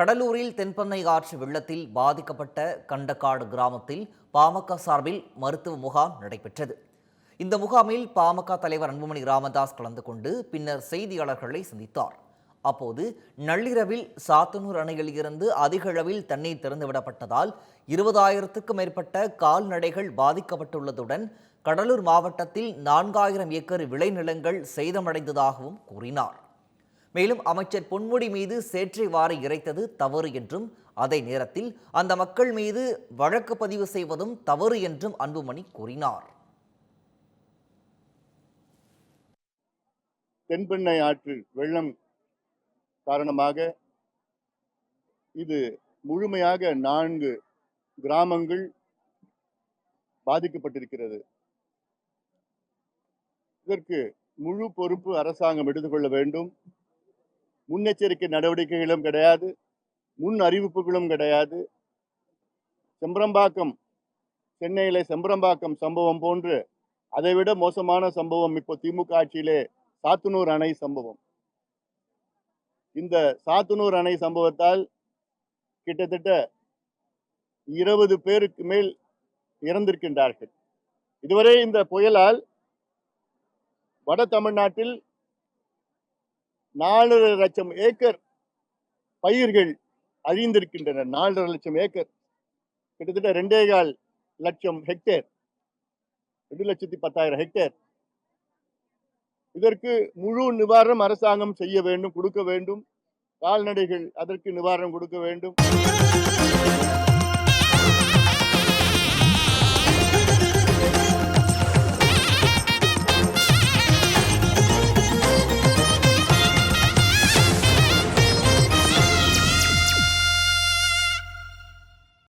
கடலூரில் தென்பெண்ணை ஆற்று வெள்ளத்தில் பாதிக்கப்பட்ட கண்டக்காடு கிராமத்தில் பாமக சார்பில் மருத்துவ முகாம் நடைபெற்றது. இந்த முகாமில் பாமக தலைவர் அன்புமணி ராமதாஸ் கலந்து கொண்டு பின்னர் செய்தியாளர்களை சந்தித்தார். அப்போது நள்ளிரவில் சாத்தனூர் அணையில் இருந்து அதிக அளவில் தண்ணீர் திறந்துவிடப்பட்டதால் இருபதாயிரத்துக்கும் மேற்பட்ட கால்நடைகள் பாதிக்கப்பட்டுள்ளதுடன் கடலூர் மாவட்டத்தில் நான்காயிரம் ஏக்கர் விளைநிலங்கள் சேதமடைந்ததாகவும் கூறினார். மேலும் அமைச்சர் பொன்முடி மீது சேற்றை வாரி இறைத்தது தவறு என்றும் அதே நேரத்தில் அந்த மக்கள் மீது வழக்கு பதிவு செய்வதும் தவறு என்றும் அன்புமணி கூறினார். தென்பெண்ணை ஆற்றில் வெள்ளம் காரணமாக இது முழுமையாக நான்கு கிராமங்கள் பாதிக்கப்பட்டிருக்கிறது. இதற்கு முழு பொறுப்பு அரசாங்கம் எடுத்துக்கொள்ள வேண்டும். முன்னெச்சரிக்கை நடவடிக்கைகளும் கிடையாது. முன் அறிவிப்புகளும் கிடையாது. செம்பரம்பாக்கம் சென்னையில் செம்பரம்பாக்கம் சம்பவம் போன்று அதைவிட மோசமான சம்பவம் இப்போ திமுக ஆட்சியிலே சாத்தனூர் அணை சம்பவம். இந்த சாத்தனூர் அணை சம்பவத்தால் கிட்டத்தட்ட இருபது பேருக்கு மேல் இறந்திருக்கின்றார்கள். இதுவரை இந்த புயலால் வட தமிழ்நாட்டில் நாலரை லட்சம் ஏக்கர் பயிர்கள் அழிந்திருக்கின்றன. நாலரை லட்சம் ஏக்கர். கிட்டத்தட்ட ரெண்டே கால் லட்சம் ஹெக்டேர். ரெண்டு லட்சத்தி பத்தாயிரம் ஹெக்டேர். இதற்கு முழு நிவாரணம் அரசாங்கம் செய்ய வேண்டும் கொடுக்க வேண்டும். கால்நடைகள் அதற்கு நிவாரணம் கொடுக்க வேண்டும்.